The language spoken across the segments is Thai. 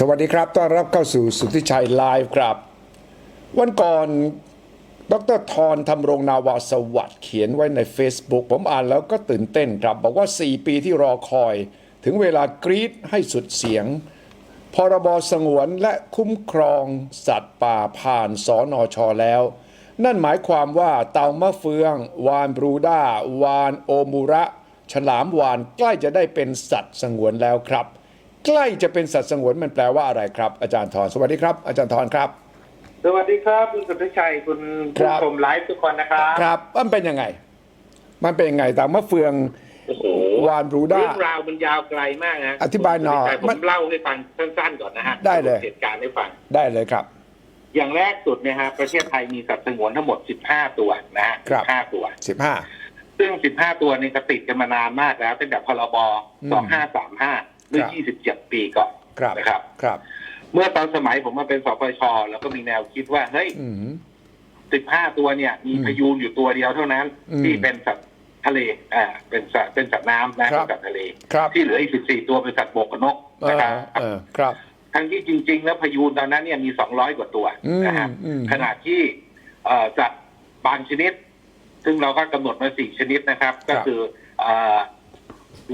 สวัสดีครับ ต้อนรับเข้าสู่สุทธิชัยไลฟ์ครับ วันก่อน ดรทรทำรงนาวาสวัสด์เขียนไว้ใน Facebook ผมอ่านแล้วก็ตื่นเต้นครับ บอกว่า 4 ปีที่รอคอย ถึงเวลากรีดให้สุดเสียง พรบสงวนและคุ้มครองสัตว์ป่าผ่านสอนอชอแล้ว นั่นหมายความว่าเต่ามะเฟือง วานบรูด้าวานโอมูระ ฉลามวานใกล้จะได้เป็นสัตว์สงวนแล้วครับ ใกล้จะเป็นสัตว์สงวนมันแปลว่าอะไรครับ อาจารย์ทรสวัสดีครับ อาจารย์ทรครับ สวัสดีครับคุณสุทธิชัยคุณครัผู้บชมไลฟ์ทุกคนนะครับครับมันเป็นยังไง มันเป็นยังไงเต่ามะเฟืองโอ้โหวานบรูด้าเรื่องราวมันยาวไกลมากนะอธิบายหน่อยคุณสุทธิชัผมันมเล่าให้ฟังสั้นๆก่อนนะฮะได้เลยเหตุการณ์ให้ฟังได้เลยครับ อย่างแรกสุดเนี่ยฮะประเทศไทยมีสัตว์สงวนทั้งหมด 15 ตัวนะฮะครับ15ตัว 15 ซึ่ง 15 ตัวนี้ก็ติดกันมานานมากแล้วตั้งแต่พรบอืม2535 เมื่อครับ27 ปีก่อนครับนะครับ ครับ เมื่อตอนสมัยผมมาเป็นสปชแล้วก็มีแนวคิดว่า เฮ้ยอืมสิบห้าตัวเนี่ย มีอืมพยูนอยู่ตัวเดียวเท่านั้นอืมที่เป็นสัตว์ทะเล อ่า เป็นสัตว์เป็นสัตว์น้ำนะครับเป็นสัตว์ทะเลครับที่เหลืออีกสิบสี่ตัวเป็นสัตว์บกกับนกเอนะอครับเออครับทั้งที่จริง ๆ แล้วพยูนตอนนั้นเนี่ยมีสองร้อยกว่าตัวอืมนะครับอืมขณะที่เอ่อสัตว์บางชนิด ซึ่งเราก็กำหนดมาสี่ชนิดนะครับ ก็คือเอ่อ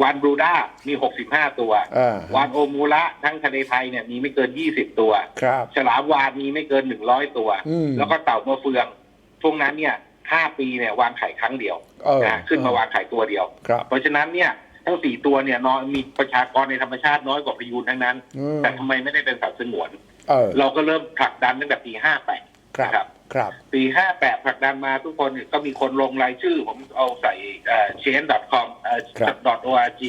วานบรูด้ามีหกสิบห้าตัว อ่าวานโอมูระทั้งทะเลไทยเนี่ยมีไม่เกินยี่สิบตัว ครับ ฉลามวานมีไม่เกินหนึ่งร้อยตัว อืม แล้วก็เต่ามะเฟืองช่วงนั้นเนี่ยห้าปีเนี่ยวางไข่ครั้งเดียวเออนะขึ้นมาวางไข่ตัวเดียว ครับ เพราะฉะนั้นเนี่ยทั้งสี่ตัวเนี่ยน้อยมีประชากรในธรรมชาติน้อยกว่าพยูนทั้งนั้น อืม แต่ทำไมไม่ได้เป็นสัตว์สงวน เออ เราก็เริ่มผลักดันตั้งแต่ปีห้าแปดครับ นะครับ ครับปีห้าแปดผลักดันมาทุกคนเนี่ยก็มีคนลงรายชื่อ ผมเอาใส่เชน .com เอ่อครับ .org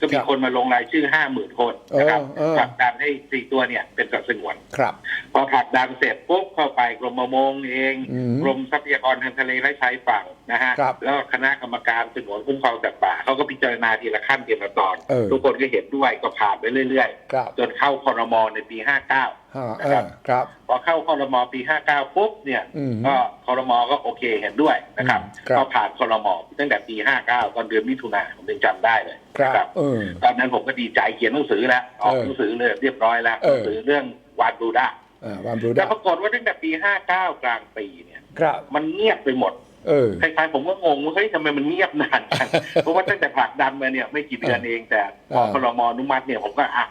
ก็มีครับคนมาลงรายชื่อห้าหมื่นคนนะครับเออเออผลักดันให้สี่ตัวเนี่ยเป็นสัตว์สงวนครับ พอผลักดันเสร็จปุ๊บเข้าไปกรมประมงเองอืมกรมทรัพยากรทางทะเลและชายฝั่งนะฮะครับแล้วก็คณะกรรมการสงวนคุ้มครองสัตว์ป่าเขาก็พิจารณาทีละขั้นทีละตอนเออทุกคนก็เห็นด้วยก็ผ่านไปเรื่อยครับๆจนเข้าคอรมอในปี59 ฮะเออครับ พอเข้าคอรมอปี 59 ปุ๊บเนี่ยอืมก็คอรมอก็โอเคเห็นด้วยนะครับอืมครับก็ผ่านคอรมอตั้งแต่ปี 59 ตอนเดือนมิถุนาผมยังจำได้เลยครับนะเออตอนนั้นผมก็ดีใจเขียนหนังสือแล้วออกเออหนังสือเลยเรียบร้อยแล้วเอหอนังสือเรื่องวานบรูด้าอ่าวานบรูแต่ด้าปรากฏว่าตั้งแต่ปี 59 กลางปีเนี่ยครับมันเงียบไปหมดเออคล้ายๆผมก็งงว่าเฮ้ยทำไมมันเงียบนานจังเพราะว่าตั้งแต่ผลักดันมาเนี่ยไม่กี่เดือนเองแต่พอเออครมอนุมัติเนี่ยผมก็อะ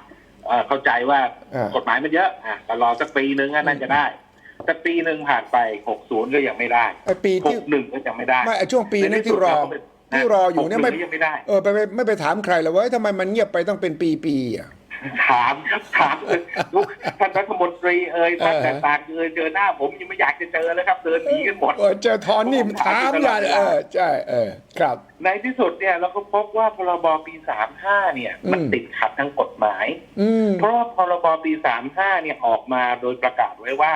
เอ่อเข้าใจว่าเออกฎหมายมันเยอะอะก็รอสักปีนึงก็น่าจะได้สักปีหนึ่งผ่านไป60ก็ยังไม่ได้ไอปีที่61ก็ยังไม่ได้ไม่ไอช่วงปีนั้นที่รอที่รออยู่เนี่ยไม่61ก็ยังไม่ได้เออไปไปไม่ไปถามใครเลยว่าเฮ้ยทำไมมันเงียบไปต้องเป็นปีปีๆอะ ถามครับถามเลยลูกท่านรัฐมนตรีเอ่ยท่านเออต่างๆเอ่ยเจอหน้าผมยังไม่อยากจะเจอเลยครับเดินหนีกันหมดเออเจอทอนนี่ถามอย่าเออใช่เออครับ ในที่สุดเนี่ยเราก็พบว่าพรบปี35เนี่ย มันอืมติดขัดทางกฎหมายอืมเพราะว่าพรบปี35เนี่ยออกมาโดยประกาศไว้ว่า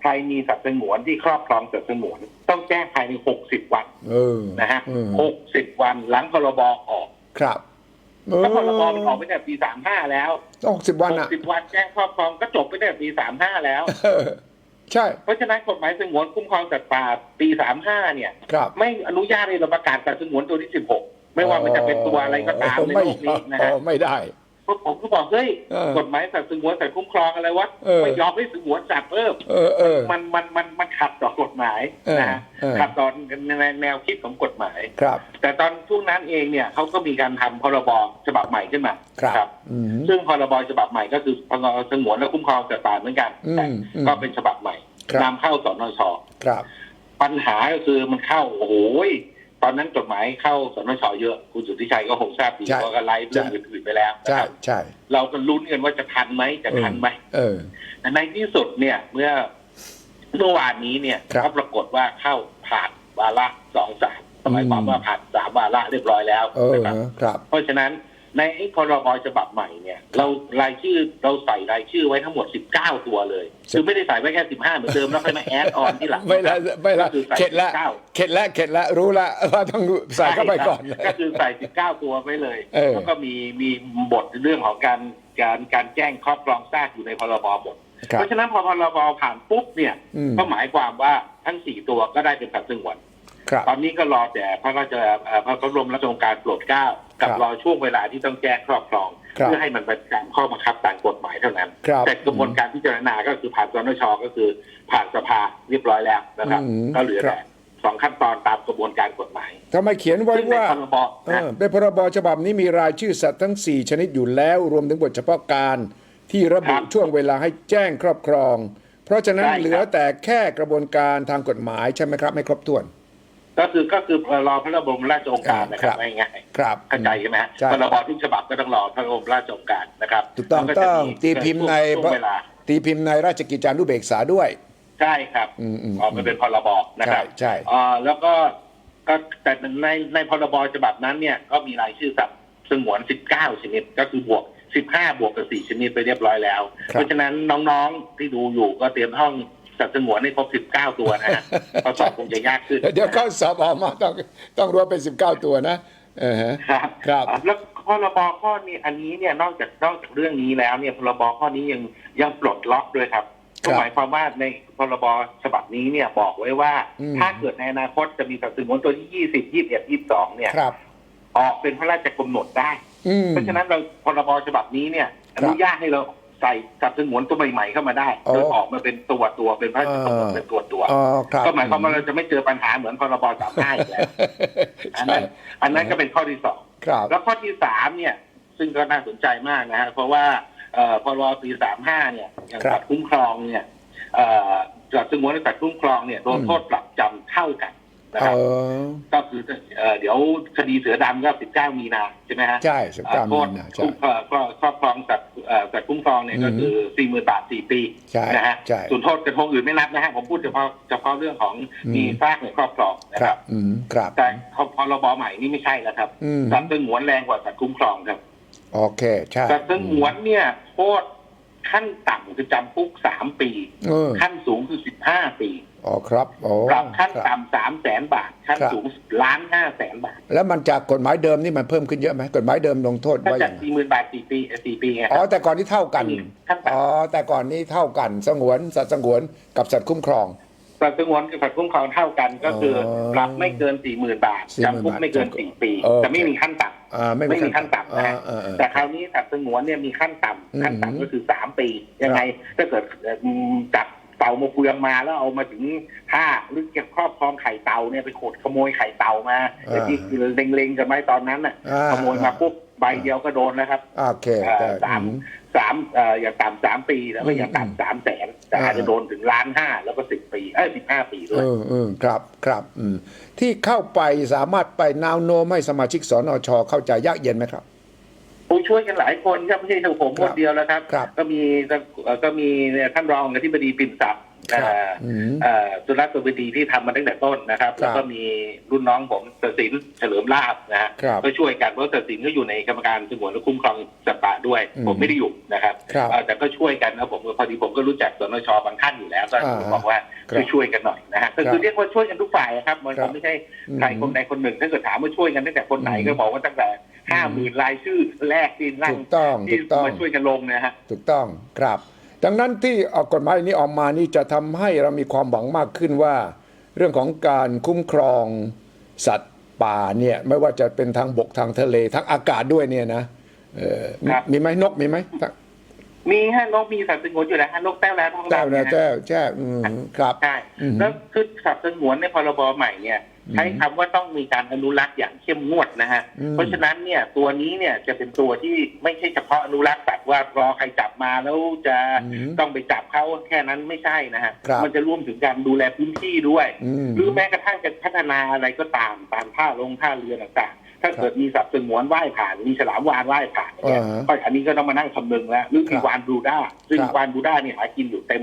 ใครมีสัตว์สงวนที่ครอบครองสัตว์สงวน ต้องแจ้งภายใน60วันเออนะฮะเออ60วันหลังพรบออกครับเออ ถ้าพรบมันออกไปตั้งแต่ปี35แล้วต้องหกสิบวันอะ60วันแจ้งครอบครองก็จบไปตั้งแต่ปี35แล้วเออใช่ เพราะฉะนั้นกฎหมายสงวนคุ้มครองสัตว์ป่าปี35เนี่ยครับไม่อนุญาตให้เราประกาศสัตว์สงวนตัวที่16ไม่ว่ามันจะเป็นตัวอะไรก็ตามในไม่โลกนี้นะฮะอ๋อไม่ได้ พวกผมก็บอกเฮ้ยเออกฎหมายสัตว์สงวนสัตว์คุ้มครองอะไรวะเออ ไม่ยอมให้สงวนสัตว์เพิ่มเออเออ มันมันมันมันขัดต่อกฎหมายเออนะฮะเออ ขัดต่อในแนวคิดของกฎหมาย ครับแต่ตอนช่วงนั้นเองเนี่ยเขาก็มีการทำพรบฉบับใหม่ขึ้นมาครับอืม ซึ่งพรบฉบับใหม่ก็คือพรบสงวนและคุ้มครองสัตว์ป่าเหมือนกันอืมแต่อืมก็เป็นฉบับใหม่ครับ นำเข้าสนช ครับ ปัญหาก็คือมันเข้าโอ้โห ตอนนั้นจดหมายเข้าสนชเยอะ คุณสุทธิชัยก็คงทราบดีใช่เพราะก็ไลฟ์เรื่องใช่อื่นๆไปแล้วนะใช่ครับใช่เราก็ลุ้นกันว่าจะทันไหมจะทันไหมเออแต่ในที่สุดเนี่ย เมื่อเมื่อวานนี้เนี่ยครับก็ปรากฏว่าเข้าผ่านวาระสองสามหมายความว่าผ่านสามวาระเรียบร้อยแล้วเออนะครับครับ เพราะฉะนั้น ในไอ้พรบฉบับใหม่เนี่ยเรารายชื่อเราใส่รายชื่อไว้ทั้งหมด 19 ตัวเลย คือไม่ได้ใส่ไว้แค่ 15 เหมือนเดิมแล้วค่อยมาแอดออนที่หลัง ไม่ละไม่ละก็คือใส่เข็ดละ19เข็ดละเข็ดละรู้ละว่าต้องใส่เข้าไปก่อนใช่ครับก็คือใส่ 19 ตัวไว้เลยเออแล้วก็มีมีบทเรื่องของการการการแจ้งครอบครองซากอยู่ในพรบหมดครับเพราะฉะนั้นพอพรบผ่านปุ๊บเนี่ยอืมก็หมายความว่าทั้งสี่ตัวก็ได้เป็นสัตว์สงวนครับ ตอนนี้ก็รอแต่พระราชเอ่อพระบรมราชโองการโปรดเกล้ากับครับรอช่วงเวลาที่ต้องแจ้งครอบครองครับเพื่อให้มันเป็นการข้อบังคับตามกฎหมายเท่านั้นครับแต่กระบวนการพิจารณาก็คือผ่านสนชก็คือผ่านสภาเรียบร้อยแล้วนะครับอืมก็เหลือครัแต่บสองขั้นตอนตามกระบวนการกฎหมายทำไมเขียนไว้ซึ่งในว่าพรบเอนะอเป็นพรบฉบับนี้มีรายชื่อสัตว์ทั้ง 4 ชนิดอยู่แล้ว รวมถึงบทเฉพาะการที่ระบุช่วงเวลาให้แจ้งครอบครอง เพราะฉะนั้นเหลือแต่แค่กระบวนการทางกฎหมายใช่ไหมครับไม่ครบถ้วน ก็คือก็คือรอพระบรมราชโองการนะคครัรับบง่ายๆครับเข้าใจใช่ไหมฮะใช่พรบทุกฉบับก็ต้องรอพระบรมราชโองการนะครับถูกต้องแล้วจะต้องตีพิมพ์ในช่วงเวลาตีพิมพ์ในราชกิจจานุเบกษาด้วย ใช่ครับอืมอืมออกมาเป็นพรบนะครับใช่ใช่เอ่อแล้วก็ก็แต่ในในพรบฉบับนั้นเนี่ยก็มีรายชื่อสัตว์สงวน19ชนิดก็คือบวก15บวกกับ4ชนิดไปเรียบร้อยแล้วครับเพราะฉะนั้นน้องๆที่ดูอยู่ก็เตรียมท่อง สัตว์สงวนให้ครบ19ตัวนะฮะข้อสอบคงจะยากขึ้นเดี๋ยวข้อสอบออกมาต้องต้องรวมเป็น19ตัวนะเออฮะครับครับแล้วพรบข้อนี้อันนี้เนี่ยนอกจากนอกจากเรื่องนี้แล้วเนี่ยพรบข้อนี้ยังยังปลดล็อกด้วยครับครัก็บหมายความว่าในพรบฉบับนี้เนี่ยบอกไว้ว่าอืมถ้าเกิดในอนาคตจะมีสัตว์สงวนตัวที่20 21 22เนี่ยครับออกเป็นพระราชกำหนดได้อืมเพราะฉะนั้นเราพรบฉบับนี้เนี่ยครัอบนุญาตให้เรา ใส่สัตว์สงวนตัวใหม่ๆเข้ามาได้อ๋อโดยออกมาเป็นตัวตัวๆเป็นพระราชกำหนดอ่าเป็นตัวตัวอ๋อครับก็หมายความว่าเราจะไม่เจอปัญหาเหมือนพรบสามห้าอีกแล้วอันใช่นั้นอันนั้นก็เป็นข้อที่สองครับแล้วข้อที่สามเนี่ย ซึ่งก็น่าสนใจมากนะฮะเพราะว่าเอ่อพรบปีสามห้าเนี่ยอย่างครับสัตว์คุ้มครองเนี่ยเอ่อสัตว์สงวนและสัตว์คุ้มครองเนี่ยโดนอืมโทษปรับจำเท่ากัน นะเอครับอก็คือเอ่อเดี๋ยวคดีเสือดำก็สิบเก้ามีนาใช่ไหมฮะใช่สิบเอ่เก้าอโทมีษนาใช่คุ้มเอ่อก็ครอบครองสัตว์เอ่อสัตว์คุ้มครองเนี่ยก็คือสี่หมื่นบาทสี่ปีใช่นะฮะใช่ส่วนโทษกระทงอื่นไม่นับนะฮะผมพูดเฉพาะเฉพาะเรื่องของอืมมีซากในครอบครองนะคครัรับบอืมครับแต่พรบใหม่นี่ไม่ใช่แล้วครับอืมสัตว์สงวนแรงกว่าสัตว์คุ้มครองครับโอเคใช่สัตว์สงวนเนี่ยโทษ ขั้นต่ำคือจำคุกสามปี เออขั้นสูงคือสิบห้าปี อ๋อครับโอ้ปรับขั้นครับ ต่ำสามแสนบาท ขั้นครับ สูงล้านห้าแสนบาทแล้วมันจากกฎหมายเดิมนี่มันเพิ่มขึ้นเยอะไหมกฎหมายเดิมลงโทษก็ไว้อจาย่ากงไรสี่หมื่นบาทสี่ปีเอ่อสี่ปีไงคอ๋อรับ แต่ก่อนนี้เท่ากันขั้นต่ำอ๋อแต่ก่อนนี้เท่ากันสงวนสัตว์สงวนกับสัตว์คุ้มครอง สัตว์สงวนกับสัตว์คุ้มครองเท่ากันก็คือออปรับไม่เกินสี่หมื่นบาท40,000จำคุกไม่เกินสี่ปีเออแต่ไม่มีขั้นต่ำอ่าไม่ไม่มีขั้นต่ำนะฮะเออเออแต่คราวนี้สัตว์สงวนเนี่ยมีขั้นต่ำอืมขั้นต่ำก็คือสามปี ยังไงถ้าเกิดเอ่อจับเต่ามาเฟืองมาแล้วเอามาถึงท่าหรือเก็บครอบครองไข่เต่าเนี่ยไปขดขโมยไข่เต่ามาอ่าที่เล็งๆกันไว้ตอนนั้นน่ะอ่าขโมยมาปุ๊บใบเดียวก็โดนแล้วครับโอเคเอ่อแต่สามอืม สามเอ่ออย่างต่ำสามปีแล้วก็อย่างต่ำสามแสนแต่อาจจะอ่าโดนถึงล้านห้าแล้วก็สิบปีเอ้ยสิบห้าปีด้วเอยอเออครับครับอืมที่เข้าไปสามารถไปนาวโน้มให้สมาชิกสนชเข้าใจยากเย็นไหมครับผู้ช่วยกันหลายคนครับไม่ใช่ทั้งผมคครับนเดียวแล้วครับครับก็มีเอ่อก็มีท่านรองอธิบดีปิ่นศักดิ์ ครับเอ่ออืมเอ่อสุรัตน์สุบดีที่ทำมาตั้งแต่ต้นนะครับครับ แล้วก็มีรุ่นน้องผมสศินเฉลิมลาบนะฮะครับก็ช่วยกันเพราะสศินก็อยู่ในกรรมการสงวนและคุ้มครองสัตว์ป่าด้วยอืมผมไม่ได้อยู่นะครับครับเอ่อแต่ก็ช่วยกันนะผมพอดีผมก็รู้จักสนชบางท่านอยู่แล้วก็อ่าบอกว่าครับช่วยๆกันหน่อยนะฮะก็ครัคือบเรียกว่าช่วยกันทุกฝ่ายครับ มันครับไม่ใช่อืมใครคนใดคนหนึ่งถ้าเกิดถามว่าช่วยกันตั้งแต่คนไหนอืมก็บอกว่าตั้งแต่ห้าหมื่นรายชื่อแรกที่นั่งถูกต้องที่ถูกต้องมาช่วยกันลงนะฮะถูกต้องครับ ดังนั้นที่ออกกฎหมายนี้ออกมานี่จะทำให้เรามีความหวังมากขึ้นว่า เรื่องของการคุ้มครองสัตว์ป่าเนี่ยไม่ว่าจะเป็นทางบกทางทะเลทางอากาศด้วยเนี่ยนะเออครับมีไหมนกมีไหมมีฮะนกมีสัตว์สงวนอยู่แล้วฮะนกแต้วแล้วท้องแจ้วดำนะเนี่ยฮะแจ้วแจ้วอืมครับใช่อืมแล้วคือสัตว์สงวนในพรบใหม่เนี่ยอืม ใช้คำว่าต้องมีการอนุรักษ์อย่างเข้มงวดนะฮะอืมเพราะฉะนั้นเนี่ยตัวนี้เนี่ยจะเป็นตัวที่ไม่ใช่เฉพาะอนุรักษ์สัตว์ว่ารอใครจับมาแล้วจะอืมต้องไปจับเขาแค่นั้นไม่ใช่นะฮะครับมันจะร่วมถึงการดูแลพื้นที่ด้วยอืมหรือแม้กระทั่งจะพัฒนาอะไรก็ตามตามท่าลงท่าเรือต่างๆ ถ้าเกิดมีสัตว์สงวนว่ายผ่านมีฉลามวาฬว่ายผ่านเนี่ยอ่าฮะก็อันนี้ก็ต้องมานั่งคำนึงแล้วหรือมีครับวานบรูด้าซึ่งครับวานบรูด้าเนี่ยหากินอยู่เต็ม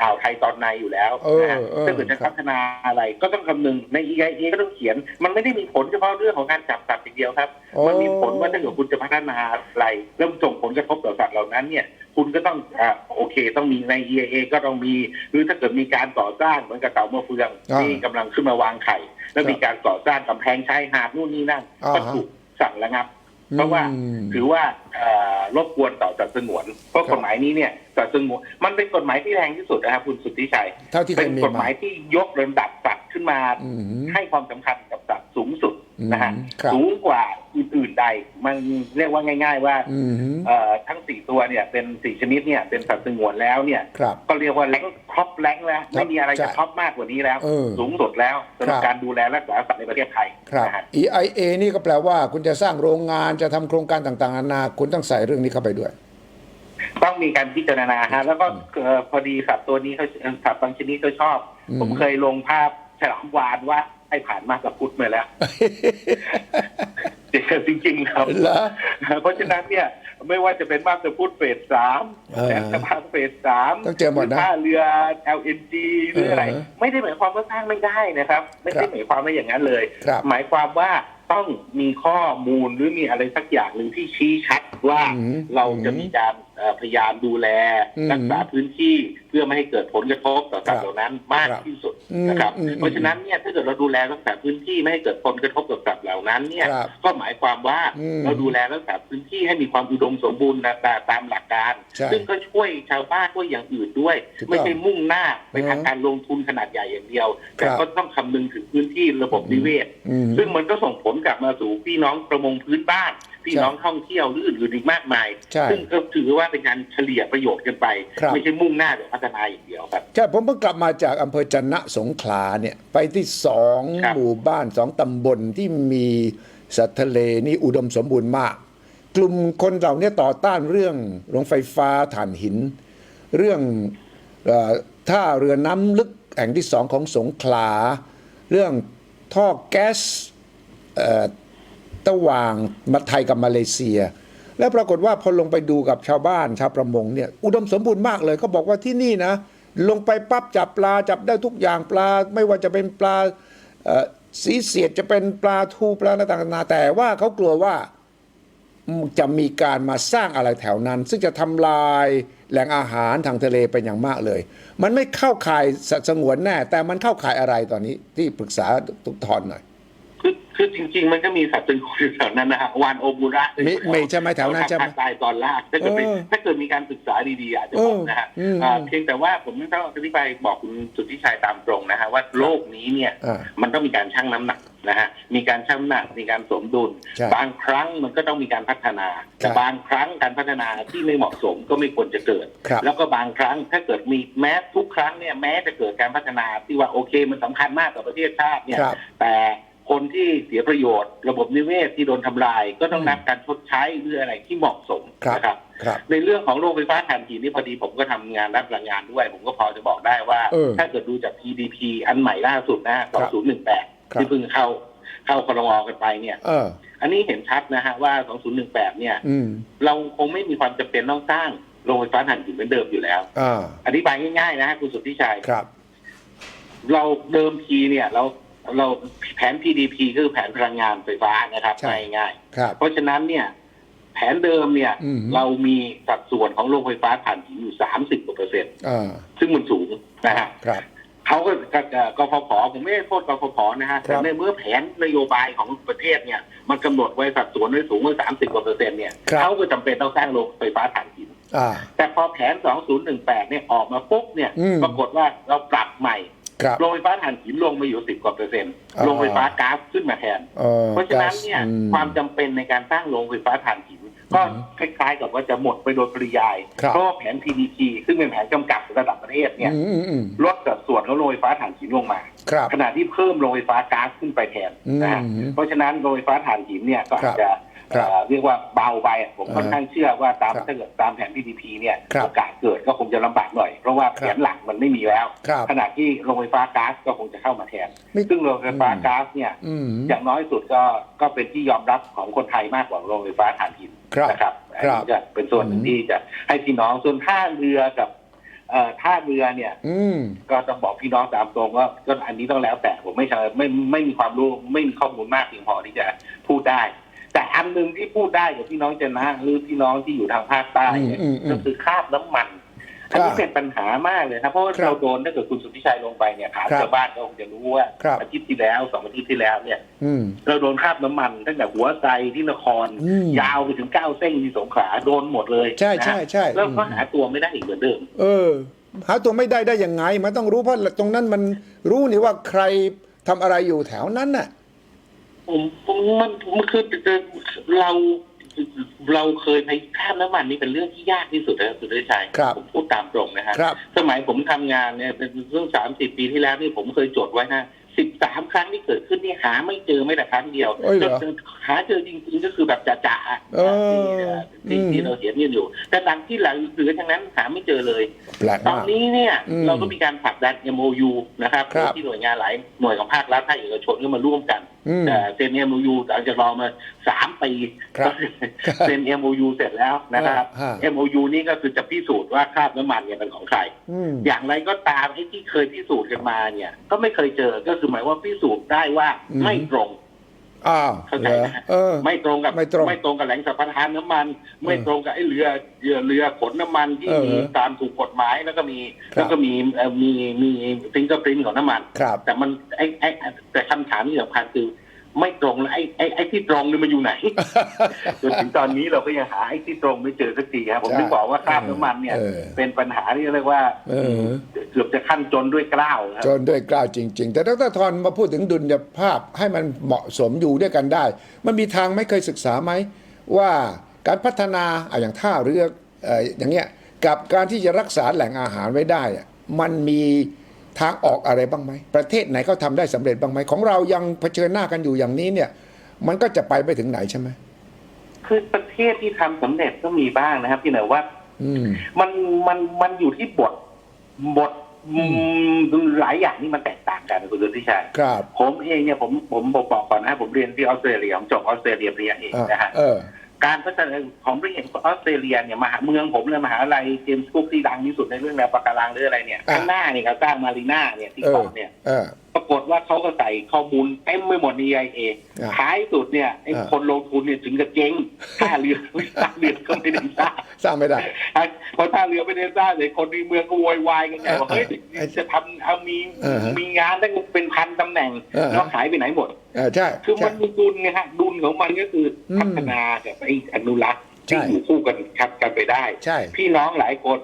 อ่าวไทยตอนในอยู่แล้วเออนะฮะเออถ้าเกิดจะครับ พัฒนาอะไรก็ต้องคำนึงใน EIA ก็ต้องเขียน มันไม่ได้มีผลเฉพาะเรื่องของการจับสัตว์อย่างเดียวครับโอ้มันมีผลว่าถ้าเกิดคุณจะพัฒนาอะไรแล้วส่งผลกระทบต่อสัตว์เหล่านั้นเนี่ย คุณก็ต้องอ่าโอเค ต้องมีใน EIA ก็ต้องมี หรือถ้าเกิดมีการก่อสร้างเหมือนกับเต่าเมื่อเฟืองอ่า ที่กำลังขึ้นมาวางไข่ แล้วครับมีการก่อสร้างกำแพงชายหาดนู่นนี่นั่นอ่าก็ฮะถูกสั่งระงับ เพราะว่าอืมถือว่าเอ่อรบกวนต่อสัตว์สงวน เพราะครับกฎหมายนี้เนี่ยสัตว์สงวนมันเป็นกฎหมายที่แรงที่สุดนะครับคุณสุทธิชัยเท่าที่เคเป็ยนมีกฎหมามายที่ยกระดับสัตว์ขึ้นมาอืมให้ความสำคัญกับสัตว์สูงสุดนะฮะอืมครับสูงกว่าอื่นๆใด มันเรียกว่าง่าย ๆ ว่าอืมเอ่อทั้งสี่ตัวเนี่ยเป็นสี่ชนิดเนี่ยเป็นสัตว์สงวนแล้วเนี่ยครับก็เรียกว่าแรง ท็อปแรงแล้ว ไม่มีอะไรใช่จะท็อปมากกว่านี้แล้วเออสูงสุดแล้วสำหรับครับการดูแลรักษาสัตว์ในประเทศไทยครับนะฮะ EIA นี่ก็แปลว่าคุณจะสร้างโรงงานจะทำโครงการต่างๆนานาคุณต้องใส่เรื่องนี้เข้าไปด้วย ต้องมีการพิจารณาฮะแล้วก็เอ่อพอดีสัตว์ตัวนี้เขาสัตว์บางชนิดเขาชอบอืมผมเคยลงภาพฉลามวานว่าให้ผ่านมากกับพุทธมาแล้วจริงๆครับเหรอเพราะฉะนั้นเนี่ย ไม่ว่าจะเป็นมาสเตอร์พุทธเฟสสามเออแหลมฉบังเฟสสามต้องเจอหมดนะท่าเรือ LNG หรืออะไร เออไม่ได้หมายความว่าสร้างไม่ได้นะครับ ไม่ครัได้บหมายความว่าอย่างนั้นเลย ครับ หมายความว่าต้องมีข้อมูลหรือมีอะไรสักอย่างหนึ่งที่ชี้ชัดว่า อืมเราจะมีการเอ่อพยายามดูแล อืม รักษาพื้นที่ เพื่อไม่ให้เกิดผลกระทบต่อสัตครับว์เหล่านั้นมากครับที่สุดอืมนะครับอืมเพราะฉะนั้นเนี่ยถ้าเกิดเราดูแลรักษาพื้นที่ไม่ให้เกิดผลกระทบต่อสัตว์เหล่านั้นเนี่ยครับก็หมายความว่าอืมเราดูแลรักษาพื้นที่ให้มีความอุดมสมบูรณ์นะตาตามหลักการใช่ซึ่งก็ช่วยชาวบ้านช่วยอย่างอื่นด้วยถูกต้องไม่ใช่มุ่งหน้าไปทางอืมการลงทุนขนาดใหญ่อย่างเดียว แต่ครับก็ต้องคำนึงถึงพื้นที่ระบบนิเวศอืมซึ่งมันก็ส่งผลกลับมาสู่พี่น้องประมงพื้นบ้าน พี่ใช่น้องท่องเที่ยวหรืออื่นๆอีกมากมายใช่ซึ่งก็ถือว่าเป็นการเฉลี่ยประโยชน์กันไปครับไม่ใช่มุ่งหน้าแต่พัฒนาอย่างเดียวครับใช่ผมเพิ่งกลับมาจากอำเภอจันนะสงขลาเนี่ยไปที่สองครับหมู่บ้านสองตำบลที่มีสัตว์ทะเลนี่อุดมสมบูรณ์มาก กลุ่มคนเหล่านี้ต่อต้านเรื่องโรงไฟฟ้าถ่านหิน เรื่องเออท่าเรือน้ำลึกแห่งที่สองของสงขลา เรื่องท่อแก๊สเอ่อ ระหว่างมาไทยกับมาเลเซีย แล้วปรากฏว่าพอลงไปดูกับชาวบ้านชาวประมงเนี่ยอุดมสมบูรณ์มากเลยเขาบอกว่าที่นี่นะ ลงไปปั๊บจับปลาจับได้ทุกอย่างปลา ไม่ว่าจะเป็นปลาสีเสียดจะเป็นปลาทูปลาต่างๆนาแต่ว่าเขากลัวว่าจะมีการมาสร้างอะไรแถวนั้น ซึ่งจะทำลายแหล่งอาหารทางทะเลเป็นอย่างมากเลย มันไม่เข้าข่ายสัตว์สงวนแน่ แต่มันเข้าข่ายอะไรตอนนี้ที่ปรึกษาทุกทอนหน่อย คือคือจริง ๆ มันก็มีสัตว์เป็นคนแถวนั้นนะฮะวานโอบูระมีมีใช่ไหมแถวนั้นใช่ไหม ภาคใต้ตอนล่างถ้าเกิดไปเออถ้าเกิดมีการศึกษาดีๆอาจจะบอกนะฮะเอออืม อ่าเพียงแต่ว่าผมต้องอธิบายบอกคุณสุทธิชัยตามตรงนะฮะว่าโลกนี้เนี่ย อ่า มันต้องมีการชั่งน้ำหนักนะฮะ มีการชั่งน้ำหนัก มีการสมดุล ใช่บางครั้งมันก็ต้องมีการพัฒนา ครัแต่บบางครั้งการพัฒนาที่ไม่เหมาะสมก็ไม่ควรจะเกิด ครับแล้วก็บางครั้งถ้าเกิดมีแม้ทุกครั้งเนี่ยแม้จะเกิดการพัฒนาที่ว่าโอเคมันสำคัญมากต่อประเทศชาติเนี่ย ครับแต่ คนที่เสียประโยชน์ ระบบนิเวศที่โดนทำลาย ก็ต้องอืมรับการชดใช้หรืออะไรที่เหมาะสมครับนะครับครับ ในเรื่องของโรงไฟฟ้าถ่านหินนี่พอดีผมก็ทำงานรับพลังงานด้วย ผมก็พอจะบอกได้ว่าเออถ้าเกิดดูจาก PDP อันใหม่ล่าสุดนะฮะครับ2018 ที่เพิ่งเข้าเข้าครมกันไปเนี่ยเอออันนี้เห็นชัดนะฮะว่า 2018 เนี่ยอืมเราคงไม่มีความจำเป็นต้องสร้างโรงไฟฟ้าถ่านหินเหมือนเดิมอยู่แล้วอ่าอธิบายง่ายๆนะฮะคุณสุทธิชัยครับ เราเดิมทีเนี่ยเรา เราแผน PDP คือแผนพลังงานไฟฟ้านะครับใช่ ง่ายครับ ๆเพราะฉะนั้นเนี่ย แผนเดิมเนี่ย อืม เรามีสัดส่วนของโรงไฟฟ้าถ่านหินอยู่30กว่าเปอร์เซ็นต์อ่าซึ่งมันสูงนะฮะครับ เขาก็กกฟผผมไม่ได้โทษกฟผนะฮะครัแต่บในเมื่อแผนนโยบายของประเทศเนี่ย มันกำหนดไว้สัดส่วนไว้สูงไว้30กว่าเปอร์เซ็นต์เนี่ยครับ เขาก็จำเป็นต้องสร้างโรงไฟฟ้าถ่านหิน อ่า แต่พอแผน 2018 เนี่ยออกมาปุ๊บเนี่ย อืม ปรากฏว่าเราปรับใหม่ครับ โรงไฟฟ้าถ่านหินลงมาอยู่สิบกว่าเปอร์เซ็นต์อ่าโรงไฟฟ้าก๊าซขึ้นมาแทนเออเพราะฉะนั้นเนี่ยอืมความจำเป็นในการสร้างโรงไฟฟ้าถ่านหิน ก็อืมคล้ายๆกับว่าจะหมดไปโดยปริยายครับเพราะว่าแผน PDP ซึ่งเป็นแผนกำกับระดับประเทศเนี่ยอืมอืมอืมลดสัดส่วนของโรงไฟฟ้าถ่านหินลงมาครับขณะที่เพิ่มโรงไฟฟ้าก๊าซขึ้นไปแทนนะฮะอืมเพราะฉะนั้นโรงไฟฟ้าถ่านหินเนี่ยก็อาจจะครับ เอ่อเรียกว่าเบาไปผมค่อนข้างเชื่อว่าตามครับถ้าเกิดตามแผน PDP เนี่ยครับโอกาสเกิดก็คงจะลำบากหน่อย เพราะว่าแผนหลักมันไม่มีแล้วครับขณะที่โรงไฟฟ้าก๊าซก็คงจะเข้ามาแทนไม่ซึ่งโรงไฟฟ้าก๊าซเนี่ยอืมอย่างน้อยสุดก็ก็เป็นที่ยอมรับของคนไทยมากกว่าโรงไฟฟ้าถ่านหินครับนะครับอันครับนี้จะเป็นส่วนหนึ่งที่จะให้พี่น้องส่วนท่าเรือกับเอ่อท่าเรือเนี่ยอืมก็ต้องบอกพี่น้องตามตรงว่าก็อันนี้ต้องแล้วแต่ผมไม่เชิญไม่ไม่มีความรู้ไม่มีข้อมูลมากเพียงพอที่จะพูดได้ แต่อันหนึ่งที่พูดได้กับพี่น้องจะนะหรือพี่น้องที่อยู่ทางภาคใต้เนี่ยอืมอืมอืมก็คือคราบน้ำมัน อันนี้เป็นปัญหามากเลยครับเพราะว่าครับเราโดนถ้าเกิดคุณสุทธิชัยลงไปเนี่ยถามครับชาวบ้านก็คงจะรู้ว่าครับ อาทิตย์ที่แล้วสองอาทิตย์ที่แล้วเนี่ย อืม เราโดนคราบน้ำมันตั้งแต่หัวไซที่นคร อืม ยาวไปถึงเก้าเส้นที่สงขลาโดนหมดเลยใช่นะฮะใช่ใช่แล้วก็อืมหาตัวไม่ได้อีกเหมือนเดิม เออ หาตัวไม่ได้ได้ยังไง มันต้องรู้เพราะตรงนั้นมันรู้นี่ว่าใครทำอะไรอยู่แถวนั้นน่ะ ผมผมมันมันคือเราเราเคยไปข้ามน้ำมันนี่เป็นเรื่องที่ยากที่สุดนะครับสุดท้ชัยครับผมพูดตามตรงนะฮะครับสมัยผมทำงานเนี่ยเป็นเรื่องสามสิบปีที่แล้วนี่ผมเคยจดไว้นะสิบสามครั้งที่เกิดขึ้นนี่หาไม่เจอไม่แต่ครั้งเดียวเอ้ยเหรอหาเจอจริงๆก็คือแบบจ่าๆอะเออที่อืมที่เราเห็นกันอยู่ แต่หลังที่หลังเหลือทั้งนั้นหาไม่เจอเลยแปลกตอนมากนี้เนี่ยอืมเราก็มีการผลักดัน MOU นะครับครับที่หน่วยงานหลายหน่วยของภาครัฐภาคเอกชนก็มาร่วมกัน อืมแต่เซ็น MOU หลังจากรอมาสามปีครับเซ็น MOU เสร็จแล้วนะครับฮะ MOU นี่ก็คือจะพิสูจน์ว่าคราบน้ำมันเนี่ยเป็นของใครอืมอย่างไรก็ตามไอ้ที่เคยพิสูจน์กันมาเนี่ย ก็ไม่เคยเจอก็คือหมายว่าพิสูจน์ได้ว่าอืมไม่ตรง อ้าวเข้าเหใจรอนะฮะเออ ไม่ตรงกับไม่ตรงตรงกับแหล่งสัมปทานน้ำมัน ไม่ตรงกับไอ้เรือเรือเรือขนน้ำมันที่เออมีตามถูกกฎหมายแล้วก็มีครับแล้วก็มีเอ่อมีมีฟิงเกอร์ปรินของน้ำมัน ครับ แต่มันไอ้ไอ้แต่คำถามที่สำคัญคือ ไม่ตรงแล้วไอ้ไอ้ไอ้ที่ตรงนี่มันอยู่ไหน จนถึงตอนนี้เราก็ยังหาไอ้ที่ตรงไม่เจอสักทีครับผมใช่ถึงบอกว่าคราบน้ำมันเนี่ย เออเป็นปัญหาที่เรียกว่าเออ เกือบจะขั้นจนด้วยกล้าวครับ จนด้วยกล้าวจริง ๆ แต่ดรทรมาพูดถึงดุลยภาพให้มันเหมาะสมอยู่ด้วยกันได้ มันมีทางไม่เคยศึกษาไหม ว่าการพัฒนาอะอย่างท่าเรือเอ่ออย่างเงี้ยกับการที่จะรักษาแหล่งอาหารไว้ได้อะมันมี ทางออกอะไรบ้างไหม ประเทศไหนเขาทำได้สำเร็จบ้างไหม ของเรายังเผชิญหน้ากันอยู่อย่างนี้เนี่ย มันก็จะไปไปถึงไหนใช่ไหมคือประเทศที่ทำสำเร็จก็มีบ้างนะครับพี่เหนือว่า อืมมันมันมันอยู่ที่บทบทอืมอืมหลายอย่างนี่มันแตกต่างกันคุณสุทธิชัยครับผมเองเนี่ยผมผมบอกบอกก่อนนะผมเรียนที่ออสเตรเลียผมจบออสเตรเลียปริญญาเอกอะนะฮะเออ การพัฒนาของเรียนออสเตรเลียเนี่ยมหาเมืองผมเลยมหาลัยเจมส์คุกที่ดังที่สุดในเรื่องแนวปะการังหรืออะไรเนี่ยอะข้างหน้าเนี่ยเขาสร้างมารีน่าเนี่ยที่เออเกาะเนี่ยเออปรากฏว่าเขาก็ใส่ข้อมูลเต็มไปหมดใน EIA อะท้ายสุดเนี่ยไอ้อะคนลงทุนเนี่ยถึงกับเจ๊งท่าเรือท่าเรือก็ไม่ได้สร้างสร้างไม่ได้พอท่าเรือไม่ได้สร้างเลยคนในเมืองก็โวยวายกันไงว่าเออเฮ้ยเออจะทำเอามีเออฮะมีงานตั้งเป็นพัน ตำแหน่งเออฮะแล้วหายไปไหนหมด เออใช่คือมัใช่นมีดุลไงฮะดุลของมันก็คืออมพัฒนากับไอ้อนุรักษ์ใช่ ที่อยู่คู่กันครับกันไปได้ ใช่ พี่น้องหลายคน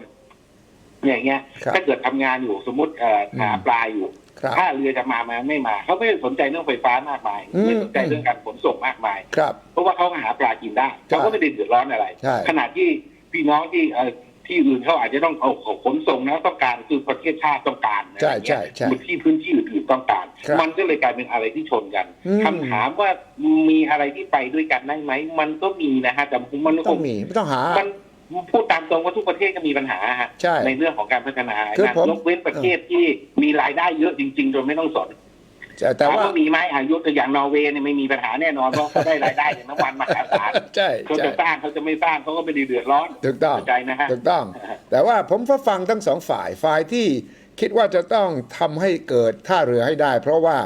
อย่างเงี้ย ครับถ้าเกิดทำงานอยู่สมมติเอ่อหาอืม ปลาอยู่ ครับ ถ้าเรือจะมามาไม่มา เขาไม่ได้สนใจเรื่องไฟฟ้ามากมายอืม ไม่สนใจเรื่องการขนส่งมากมาย ครับ เพราะว่าเขาก็หาปลากินได้เขาก็ไม่ได้เดือดร้อนอะไร ใช่ ขณะที่พี่น้องที่เอ่อ ที่อื่นเขาอาจจะต้องเอาเอาขนส่งนะต้องการคือประเทศชาติต้องการใช่อะไรเงี้ยใช่ใช่ที่พื้นที่อื่นๆต้องการ ครับมันก็เลยกลายเป็นอะไรที่ชนกันอืม คำถามว่ามีอะไรที่ไปด้วยกันได้ไหม มันก็มีนะฮะแต่มันก็ต้องมีไม่ต้องหา มันพูดตามตรงว่าทุกประเทศก็มีปัญหาฮะใช่ในเรื่องของการพัฒนาคือนะผม ยกเว้นประเทศที่มีรายได้เยอะจริง ๆ โดยไม่ต้องสน แต่แต่ถามว่าว่ามีไหมอายุตัวอย่างนอร์เวย์เนี่ยไม่มีปัญหาแน่นอนเพราะเขาได้รายได้จากน้ำมันมหาศาลใช่เขาใช่จะสร้างเขาจะไม่สร้างเขาก็ไม่ได้เดือดร้อนถูกต้องเข้าใจนะฮะถูกต้อง แต่ว่าผมก็ฟังทั้งสองฝ่ายฝ่ายที่คิดว่าจะต้องทำให้เกิดท่าเรือให้ได้ เพราะว่า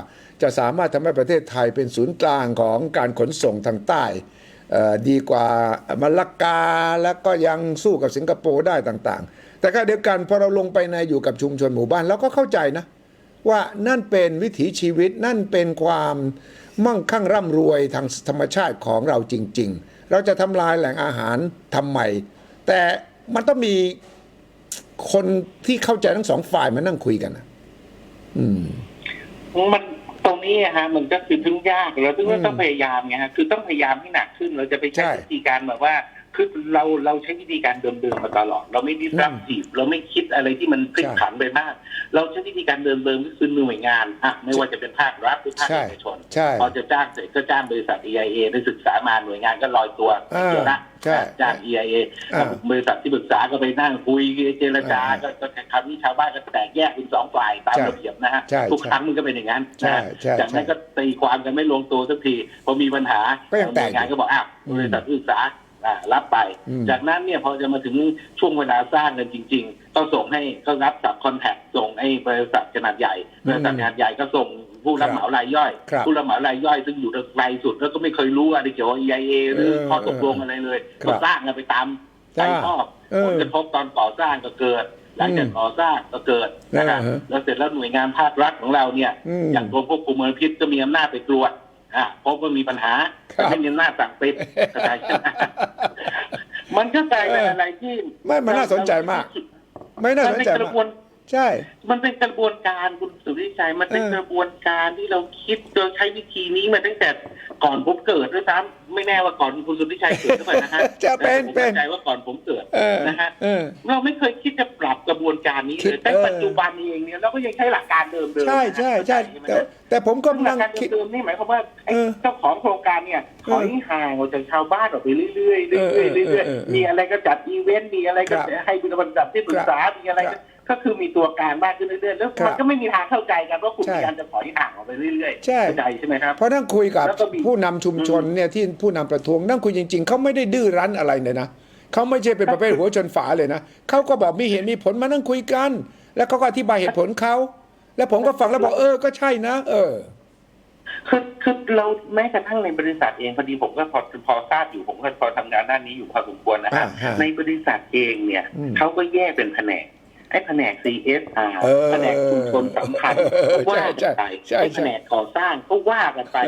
จะสามารถทำให้ประเทศไทยเป็นศูนย์กลางของการขนส่งทางใต้เอ่อดีกว่ามาลากาแล้วก็ยังสู้กับสิงคโปร์ได้ต่างๆ แต่ก็เดียวกันพอเราลงไปในอยู่กับชุมชนหมู่บ้านเราก็เข้าใจนะ ว่านั่นเป็นวิถีชีวิตนั่นเป็นความมั่งคั่งร่ำรวยทางธรรมชาติของเราจริง ๆ เราจะทำลายแหล่งอาหารทำไมแต่มันต้องมีคนที่เข้าใจทั้งสองฝ่ายมานั่งคุยกันนะอืม มันตรงนี้อะฮะมันก็คือถึงยากเราถึงว่าอืมต้องพยายามไงฮะคือต้องพยายามให้หนักขึ้น เราจะไปใช่ใช้วิธีการแบบว่า คือเราเราใช้วิธีการเดิมๆมาตลอด เราไม่ดิสรับทีฟเราไม่คิดอะไรที่มันพลิกใช่ผันไปมาก เราใช้วิธีการเดิมๆก็คือหน่วยงานอะไม่ว่าจะเป็นภาครัฐหรือภาคใช่เอกชนใช่พอจะจ้างเสร็จก็จ้างบริษัท EIA ได้ศึกษามาหน่วยงานก็ลอยตัวอ่าเดี๋ยวนะใช่จ้าง EIA อ่าบริษัทที่ปรึกษาก็ไปนั่งคุยเจรจาอ่าก็ก็คำนี้ชาวบ้านก็แตกแยกเป็นสองฝ่ายตามใช่ระเบียบนะฮะใช่ทุกใช่ครั้งมันก็เป็นอย่างนั้นใช่นะใช่จากนั้นใช่ก็ตีความกันไม่ลงตัวสักทีพอมีปัญหาก็ยังแตกหน่วยงานก็บอกอ้าวอืมบริษัทที่ปรึกษา อ่ารับไป อืม จากนั้นเนี่ยพอจะมาถึงช่วงเวลาสร้างกันจริง ๆ ก็ส่งให้ก็รับจับคอนแทคส่งไอ้บริษัทขนาดใหญ่บริษัทขนาดใหญ่ก็ส่งผู้รับเหมารายย่อย ครับผู้รับเหมารายย่อยซึ่งอยู่ไกลสุดแล้วก็ไม่เคยรู้อะไรเกี่ยวกับ EIA หรือเออข้อตกลงอะไรเลยครับก็สร้างกันไปตามใจชอบเออผลกระทบตอนก่อสร้างก็เกิด หลังจากก่อสร้างก็เกิดนะครับเออฮะแล้วเสร็จแล้วหน่วยงานภาครัฐของเราเนี่ยอืม อย่างกรมควบคุมมลพิษก็มีอำนาจไปตรวจ อะพบว่ามีปัญหาครับแต่ไม่มีอำนาจสั่งปิดเข้าใจใช่ไหมมันก็กลายเป็นอะไรที่ไม่มันน่าสนใจมาก ไม่น่าสนใจกระมากบวน ใช่ มันเป็นกระบวนการคุณสุริชัยมันเป็นเออกระบวนการที่เราคิดโดยใช้วิธีนี้มาตั้งแต่ก่อนผมเกิดด้วยซ้ำไม่แน่ว่าก่อนคุณสุริชัยเกิดหรือเปล่านะฮะจะเป็นแต่ผมเป็นเข้าใจว่าก่อนผมเกิดเออนะฮะเออเราไม่เคยคิดจะปรับกระบวนการนี้คิเลดยแต่เออปัจจุบันเองเนี่ยเราก็ยังใช้หลักการเดิมๆใช่ใช่ใช่ไหมแต่ฮะแต่ผมก็ซึ่งหลันั่กงการคิดเดิมๆนี่หมายความว่าไอ้เออเจ้าของโครงการเนี่ยถอยห่างออกจากชาวบ้านออกไปเรื่อยๆเรื่เอออยๆเออเรื่อยเออเออๆมีอะไรก็จัดอีเวนต์มีอะไรก็ครับให้เป็นบริษัทที่ปรึกษามีอะไรครัก็บ ก็คือมีตัวการมากขึ้นเรื่อยๆแล้วครับมันก็ไม่มีทางเข้าใจกันว่าคุณใช่ พยายามจะถอยห่างออกไปเรื่อยๆใช่เข้าใจใช่ไหมครับ เพราะนั่งคุยกับแล้วก็มี ผู้นำชุมชนเนี่ยที่ผู้นำประท้วงนั่งคุยจริง ๆ เขาไม่ได้ดื้อรั้นอะไรเลยนะเขาไม่ใช่เป็นประเภทหัวชนฝาเลยนะเขาก็บอกมีเหตุมีผลมานั่งคุยกัน แล้วเขาก็อธิบายเหตุผลเขาแล้วผมก็ฟังแล้วบอกเออก็ใช่นะ เออ คือคือเราแม้กระทั่งในบริษัทเองพอดีผมก็พอพอทราบอยู่ผมก็พอทำงานด้านนี้อยู่พอสมควรนะฮะอ่าฮะในบริษัทเองเนี่ยอืม เขาก็แยกเป็นแผนก ไอ้แผนก CSR เออแผนกชุมชนสัมพันธ์เออก็ว่าใช่กันไปใช่ไอ้ใช่แผนกก่อสร้างก็ว่ากันไป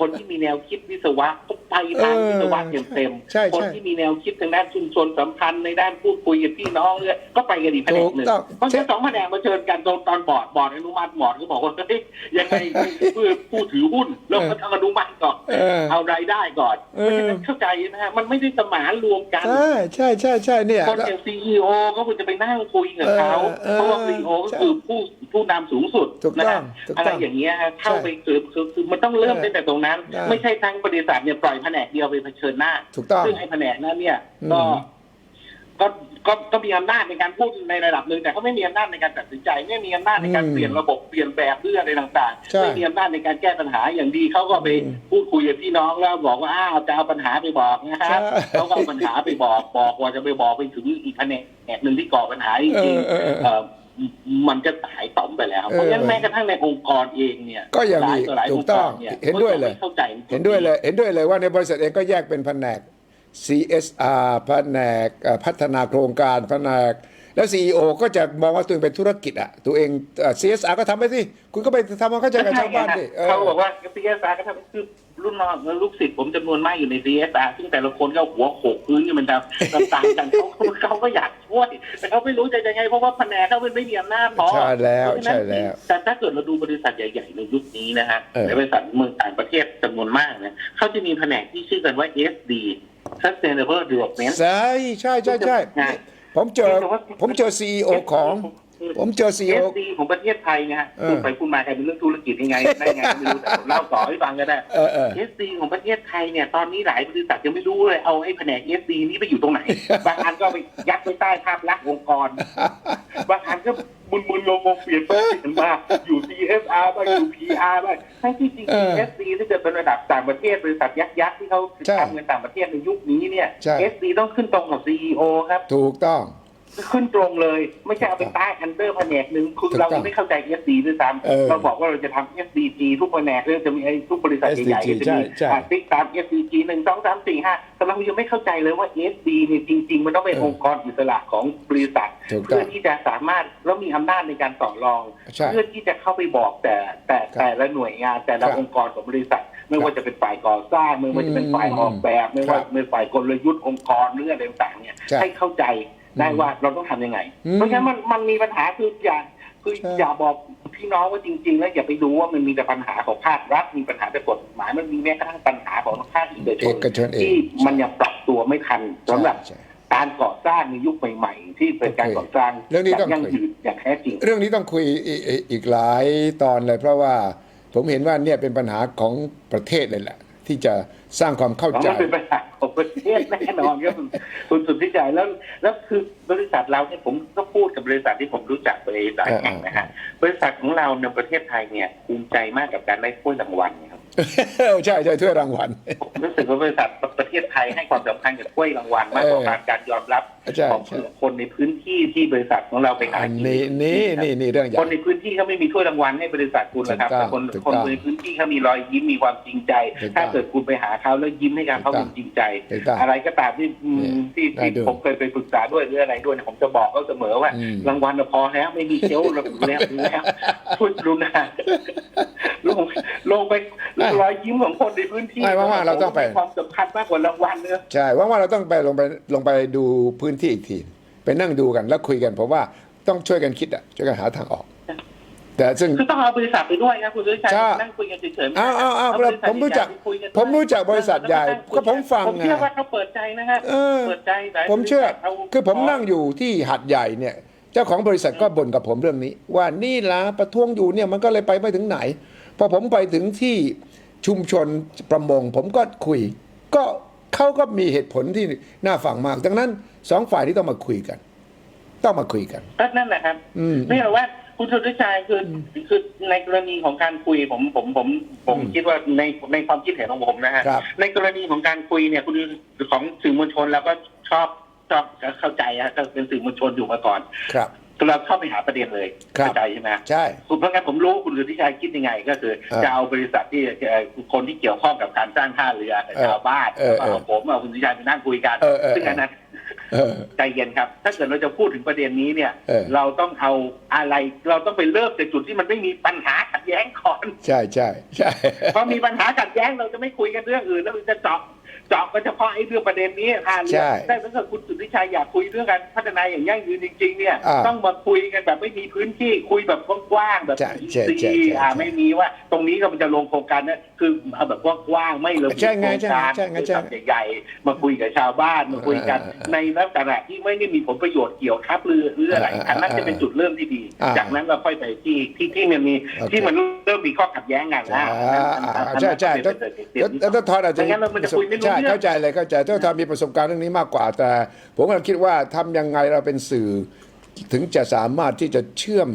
คนที่มีแนวคิดวิศวะก็ไปทางเออวิศวะเต็มเต็มๆใช่ใช่ คนที่มีแนวคิดทางด้านชุมชนสัมพันธ์ในด้านพูดคุยกับพี่น้องเนี่ยก็ไปกันอีกแผนกหนึ่งถูกต้อง เพราะฉะนั้นสองแผนกมาเชิญกันตอนตอนบอร์ดบอร์ดอนุมัติบอร์ดก็บอกว่าเฮ้ยยังไงเพื่อผู้ถือหุ้นเราก็ต้องอนุมัติก่อนเออ เอารายได้ก่อนเอเพอราะฉะนั้นเข้าใจนะฮะมันไม่ได้สมานรวมกัน ใช่ใช่ใช่ใช่เนี่ยคนอย่างซีอีโอก็ควรจะไปนั่งคุยกับเขาเออเออเพราะว่าซีอีโอก็คือผู้ผู้นำสูงสุดถูกนะต้อฮะงถูกอะไรต้องอย่างเงี้ยฮะเข้าใช่ไปคือคือคือมันต้องเริ่มเออตั้งแต่ตรงนั้นได้ไม่ใช่ทั้งบริษัทเนี่ยปล่อยแผนกเดียวไปเผชิญหน้าถูกต้องซึ่งไอ้แผนกนั้นเนี่ยอืมก็ก็ ก็ก็มีอำนาจในการพูดในระดับหนึ่งแต่เขาไม่มีอำนาจในการตัดสินใจ ไม่มีอำนาจในการอืมเปลี่ยนระบบเปลี่ยนแบบเรื่องอะไรต่างใช่ๆไม่มีอำนาจในการแก้ปัญหาอย่างดีเขาก็ไปอืมพูดคุยกับพี่น้องแล้วบอกว่าอ้าวจะเอาปัญหาไปบอกนะครับใช่เขาก็เอาปัญหาไปบอกบอกว่าจะไปบอกไปถึงอีกแผนกหนึ่งที่ก่อปัญหาจริงเออเออเออๆเอ่อมันจะหายต่อมไปแล้ว เพราะฉะนั้นเออแม้กระทั่งในองค์กรเองเนี่ยก็ยังหลามีต่อหลายถูองกค์กต้องรเนี่ยเห็นด้วยเลยก็ไม่เข้าใจเห็นด้วยเลย เห็นด้วยเลยว่าในบริษัทเองก็แยกเป็นแผนก CSR แผนกเอ่อพัฒนาโครงการแผนกแล้ว CEO ก็จะมองว่าตัวเองเป็นธุรกิจอะตัวเองเอ่อ CSR ก็ทำไปสิคุณก็ไปทำความเข้าใจกับชาวบ้านดิเออเขาบอกว่า CSR ก็ทำคือรุ่นน้องลูกศิษย์ผมจำนวนมากอยู่ใน CSR ซึ่งแต่ละคนก็หัวโขกพื้นกันมันจะต่างกันเขาเขาก็อยากช่วย แต่เขาไม่รู้จะยังไงเพราะว่าแผนกเขาไม่มีอำนาจพอใช่แล้วเพราะฉะนั้นใช่แล้วแต่ถ้าเกิดเราดูบริษัทใหญ่ ๆ ในยุคนี้นะฮะเออในบริษัทเมืองต่างประเทศจำนวนมากเนี่ยเขาจะมีแผนกที่ชื่อกันว่า SD Sustainable Development ใช่ใช่ใช่ใช่ไงผมเจอผมเจอ CEO ของ ผมเจอ CEO เอสดีของประเทศไทยไงฮะเออ พูดไปพูดมาใครเป็นเรื่องธุรกิจยังไงได้ไงไม่รู้แต่ผมเล่าต่อให้ฟังก็ได้เออเออ เอสดีของประเทศไทยเนี่ยตอนนี้หลายบริษัทยังไม่รู้เลยเอาไอ้แผนกเอสดีนี้ไปอยู่ตรงไหน บางอันก็ไปยัดไว้ใต้ภาพลักษณ์องค์กร บางอันก็มุนมุนๆงงงๆเปลี่ยนไปเปลี่ยนมาอยู่ CSR บ้างอยู่ PR บ้างทั้งที่จริง เออๆ SD ถ้าเกิดเป็นระดับต่างประเทศบริษัทยักษ์ยักษ์ที่เขาใช่ทำเงินต่างประเทศในยุคนี้เนี่ย ใช่ SD ต้องขึ้นตรงกับ CEO ครับ ถูกต้อง ขึ้นตรงเลย ไม่ใช่เอาไปใต้อันเดอร์แผนกหนึ่งคือถูกต้เราองไม่เข้าใจ SD ด้วยซ้เออำเราบอกว่าเราจะทำ SDG ทุกแผนกเลยจะมีไอ้ทุกบริษัทใหญ่ๆ SDG จะมีใช่ใช่ติ๊กตาม SDG หนึ่งสองสามสี่ห้าแต่เรายังไม่เข้าใจเลยว่า SD เนี่ยจริง ๆ มันต้องเป็นเออองค์กรอิสระของบริษัทถูกต้องเพื่อที่จะสามารถแล้วมีอำนาจในการต่อรองใช่เพื่อที่จะเข้าไปบอกแต่แต่ครับแต่ละหน่วยงานแต่ละครับองค์กรของบริษัทไม่ว่าจะเป็นฝ่ายก่อสร้างไม่ว่าจะเป็นฝ่ายออกแบบ ไม่ว่าครับเป็นฝ่ายกลยุทธ์องค์กรเรื่องอะไรต่างๆเนี่ยใช่ให้เข้าใจ ได้ว่าเราต้องทำยังไงอืมเพราะฉะนั้นมันมันมีปัญหาคืออย่าคือใช่อย่าบอกพี่น้องว่าจริง ๆ แล้วอย่าไปดูว่ามันมีแต่ปัญหาของภาครัฐมีปัญหาแต่กฎหมายมันมีแม้กระทั่งปัญหาของภาคเอกชเอนกชนเองที่มันยังปรับตัวไม่ทันสำหรับใช่การก่อสร้างในยุคใหม่ ๆ ที่เป็นการโอเคก่อสร้างเรื่องนี้ต้องย่างคุยยืนอย่างแท้จริง เรื่องนี้ต้องคุยอีกอีกอีกหลายตอนเลย เพราะว่าผมเห็นว่าเนี่ยเป็นปัญหาของประเทศเลยแหละที่จะ สร้างความเข้าเพราะใจมันเป็นปัญหาของประเทศแน่นอนครับคุณสุดที่ใจแล้วแล้วคือบริษัทเราเนี่ยผมก็พูดกับบริษัทที่ผมรู้จักบริษัทแห่งนะฮะบริษัทของเราในประเทศไทยเนี่ยภูมิใจมากกับการได้ถ้วยรางวัลครับ ใช่ใช่ถ้วยรางวัล ผมรู้สึกว่าบริษัทประเทศไทยให้ความสำคัญกับถ้วยรางวัลมากกว่าเออการยอมรับใช่ของใช่คนในพื้นที่ที่บริษัทของเราไปหาอันกินี้นี่นี่นี่เรื่องใหญ่คนในพื้นที่เขาไม่มีถ้วยรางวัลให้บริษัทคุณนะครับถูกต้แต่องคนถูกคนต้องในพื้นที่เขามีรอยยิ้มมีความจริงใจถูกต้องถ้าเกิดคุณไปหาเขาแล้วยิ้มให้กับเขาถูกต้เป็องนจริงใจถูกต้องอะไรก็ตามที่อืมเนี่ยที่ที่ได้ดูผมเคยไปปรึกษาด้วยหรืออะไรด้วยเนี่ยผมจะบอกเขาเสมอว่าอืมรางวัลน่ะพอแล้วไม่มีเชลฟ์แล้วแล้วแล้วพูดรุนาลงลงไปรอยยิ้มของคนในพื้นที่ไม่ว่างๆเราต้องไปมีความสำคัญมากกว่ารางวัลเนอะใช่ว่างๆเราต้องไปลงไปลงไปดูพื้นที่อีกที ไปนั่งดูกันแล้วคุยกันเพราะว่าต้องช่วยกันคิดอะช่วยกันหาทางออก แต่ซึ่ง คือต้องเอาบริษัทไปด้วยครับคุณสุริชัยใช่ นั่งคุยกันเฉยๆไม่ได้อ้าวอ้าวอ้าวเบริษัทผมรู้จักใหญ่ๆคุยนด้วยผมรู้จักบริษัทใหญ่แล้วนั่คุยก็ผมฟังผมเชื่อไงว่าเขาเปิดใจนะฮะเออ เปิดใจหลายผมเชื่อ บริษัทา คือผมนั่งอยู่ที่หัดใหญ่เนี่ย เจ้าของบริษัทก็บ่นกับผมเรื่องนี้ ว่านี่ล่ะประท้วงอยู่เนี่ยมันก็เลยไปไม่ถึงไหน พอผมไปถึงที่ชุมชนประมง ผมก็คุย ก็เขาก็มีเหตุผลที่น่าฟังมาก ดังนั้นสองฝ่ายที่ต้องมาคุยกัน ต้องมาคุยกันก็นั่นแหละครับอืมนี่แหละว่าคุณสุริชัยคืออคือในกรณีของการคุยผมผมผมผมอืมคิดว่าในในความคิดเห็นของผมนะฮะครับในกรณีของการคุยเนี่ยคุณของสื่อมวลชนแล้วก็ชอบชอบเข้าใจฮะก็เป็นสื่อมวลชนอยู่มาก่อนครับ เราเข้าไปหาประเด็นเลยครับเข้าใจใช่ไหมใช่คุณเพราะงั้นผมรู้คุณสุทธิชัยคิดยังไง ก็คือเออจะเอาบริษัทที่เอ่อคนที่เกี่ยวข้องกับการสร้างท่าเรือกับเออชาวบ้านเออแล้วก็เอาผมเอาคุณสุทธิชัยไปนั่งคุยกันเออเออซึ่งอันนั้นเออใจเย็นครับ ถ้าเกิดเราจะพูดถึงประเด็นนี้เนี่ยเออเราต้องเอาอะไรเราต้องไปเริ่มจากจุดที่มันไม่มีปัญหาขัดแย้งก่อนใช่ใช่ใช่พอมีปัญหาขัดแย้งเราจะไม่คุยกันเรื่องอื่นแล้วเราจะเจาะ เจาะก็เฉพาะไอ้เรื่องประเด็นนี้ท่าเรือใช่แต่ถ้าเกิดคุณสุทธิชัยอยากคุยเรื่องการพัฒนาอย่างยั่งยืนจริง ๆ เนี่ยอ่าต้องมาคุยกันแบบไม่มีพื้นที่คุยแบบกว้างๆแบบใช่ใช่ใช่ใช่ดีอ่าใช่ไม่มีว่า ตรงนี้ก็มันจะลงโครงการนะคือเอาแบบกว้างๆไม่ระบุใช่ไงโครงการใช่ไงใช่ไงบริษัทใหญ่ๆมาคุยกับชาวบ้านมาคุยกันเออเออเออในลักษณะที่ไม่ได้มีผลประโยชน์เกี่ยวทับหรือหรืออะไรเออเอออันนั้นจะเป็นจุดเริ่มที่ดีอ่าจากนั้นเราค่อยไปที่ที่ที่มันมีโอเคที่มันเริ่มมีข้อขัดแย้งกันใช่นะอันนั้นอันนั้นใช่ใช่อันนั้นเป็นเรื่องที่แล้วแล้วทอนอาจจะไม่งั้นเรามันจะคุยไม่รู้ใช่เรื่องเข้าใจเลยเข้าใจถ้าทอนมีประสบการณ์เรื่องนี้มากกว่าแต่ ผมกำลังคิดว่าทำยังไงเราเป็นสื่อ ถึงจะสามารถที่จะเชื่อม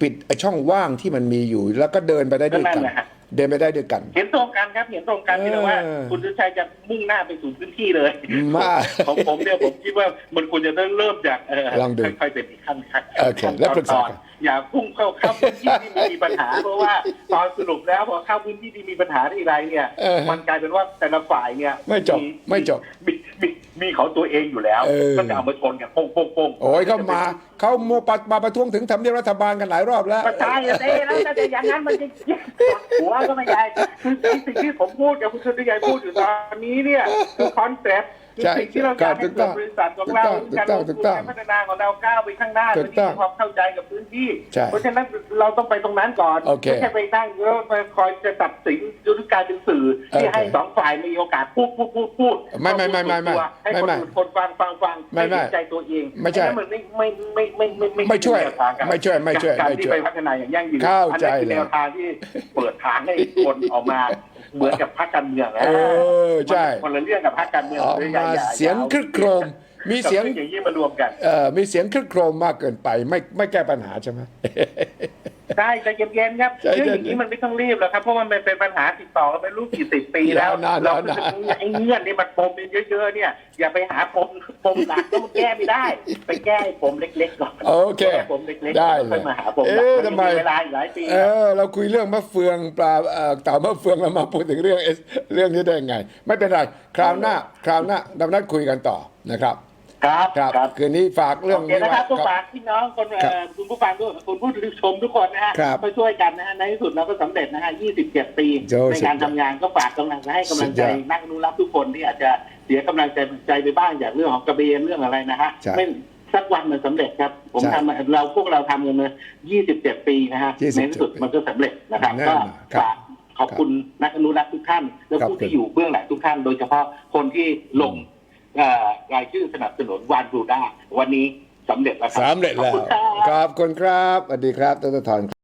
ปิดไอ้ช่องว่างที่มันมีอยู่ แล้วก็เดินไปได้ด้วยกันนั่นแหละฮะเดินไปได้ด้วยกัน เห็นตรงกันครับ เห็นตรงกันเออที่ว่า คุณสุชัยจะมุ่งหน้าไปสู่พื้นที่เลยมากของผมเนี่ยผมคิดว่ามันควรจะเริ่มจากเออลองดูค่อยๆเป็นอีกขั้นขั้นโอเคแล้วปรึกษาต อนกันอย่าพุ่งเข้าเข้าพื้นที่ที่มีปัญหา เพราะว่าตอนสรุปแล้วพอเข้าพื้นที่ที่มีปัญหาที่ไรเนี่ย เออมันกลายเป็นว่าแต่ละฝ่ายเนี่ยไม่จบไม่จบ มีมีมีของตัวเองอยู่แล้วเออ ก็จะเอามาชนกันโป้งโป้งโป้งโอ้ยเขามาเขาโมปัดมาประท้วงถึงทำเนียบรัฐบาลกันหลายรอบแล้วก็ใช่อะเต้แล้วแต่อย่างนั้นมันจะหัวก็ไม่ได้คือสิ่งที่ผมพูดกับคุณสุริยายพูดอยู่ตอนนี้เนี่ยคือคอนเซ็ปต์คือ ใช่สิ่งที่เราอยากให้ถูกต้เกิองดบริษัทของเราถูกการต้ลองงถูทุกนต้องการพัฒนาของเราก้าวไปข้างหน้าถูโดยกที่ต้องมีความเข้าใจกับพื้นที่ใช่เพราะฉะนั้นเราต้องไปตรงนั้นก่อนโอเคไม่ใช่ไปนั่งแล้วมาคอยจะตัดสินยุทธการเป็นสื่อที่โอเคให้สองฝ่ายมีโอกาสพูดพูดพูดพูดไม่ไม่ไม่ไม่ไม่ให้คนไม่อื่นคนฟังฟังฟังไม่ไม่ให้เห็นใจตัวเองไม่ใช่อันนั้นมันไม่ไม่ไม่ไม่ไม่ไม่ไม่ช่วยแนทางกันไม่ช่วยไม่ช่วยการไม่ที่ช่วยไปพัฒนาอย่างยั่งยืนเข้าใจอันนั้นคือเลยแนวทางที่เปิดทางให้คนออกมา เหมือนกับพรรคการเมืองนะเออใช่คนละเรื่องกับพรรคการเมืองออกลมาอาเสียงอาครึกโครม มีเสียงกับรื่องอย่างนี้มารวมกันเอ่อมีเสียงครึกโครมมากเกินไป ไม่ไม่แก้ปัญหาใช่ไหม ใช่ใจเย็นๆครับใจเรื่องเย็นๆอย่างนี้มันไม่ต้องรีบหรอกครับเพราะมันเป็นปัญหาติดต่อกันเป็นรูปกี่สิบปีแล้วยาวนานเรายาวนานไอ้เงื่อนนี่มันปมเยอะๆเนี่ย อย่าไปหาปมปมหลักแล้วมันแก้ไม่ได้ ไปแก้ไอ้ปมเล็กๆก่อนโอเค แก้ปมเล็กๆได้เลค่อยยมาหาปมหลักเอ๊ะมันทำไมมีเวลาอีกหลายปีเออเราคุยเรื่องมะเฟืองปลาเอ่อเต่ามะเฟืองเรามาพูดถึงเรื่องเอสเรื่องนี้ได้ไง ไม่เป็นไร คราวหน้า คราวหน้าดำนัดคุยกันต่อนะครับ ครับครับ ครับ คืนนี้ฝากเรื่องโอเคนี้นะครับไว้ผู้ครับฝากพี่น้องคนเอ่อครับคุณผู้ฟังด้วยคุณผู้ชมทุกคนนะฮะครับก็ช่วยกันนะฮะในที่สุดเราก็สำเร็จนะฮะ 27 ปีโจ้ในการสุดยอดทำงานก็ฝากกำลังใจให้กำลังใจสุดยอดนักอนุรักษ์ทุกคนที่อาจจะเสียกำลังใจใจไปบ้างจากเรื่องของกระเบนเรื่องอะไรนะฮะใช่ไม่สักวันมันสำเร็จครับ ผมใช่ทำเราพวกเราทำกันมา 27 ปีนะฮะ27ในที่สุดมันก็สำเร็จนะครับแน่นก็อนครับฝากขอบคุณนักอนุรักษ์ทุกท่านและขอบผู้คุณ ที่อยู่เบื้องหลังทุกท่าน โดยเฉพาะคนที่ลง เอ่อรายชื่อสนับสนุนวานบรูด้าวันนี้สำเร็จแล้วครับสำเร็จแล้วขอบคุณครับ ขอบคุณครับสวัสดีครับดรธร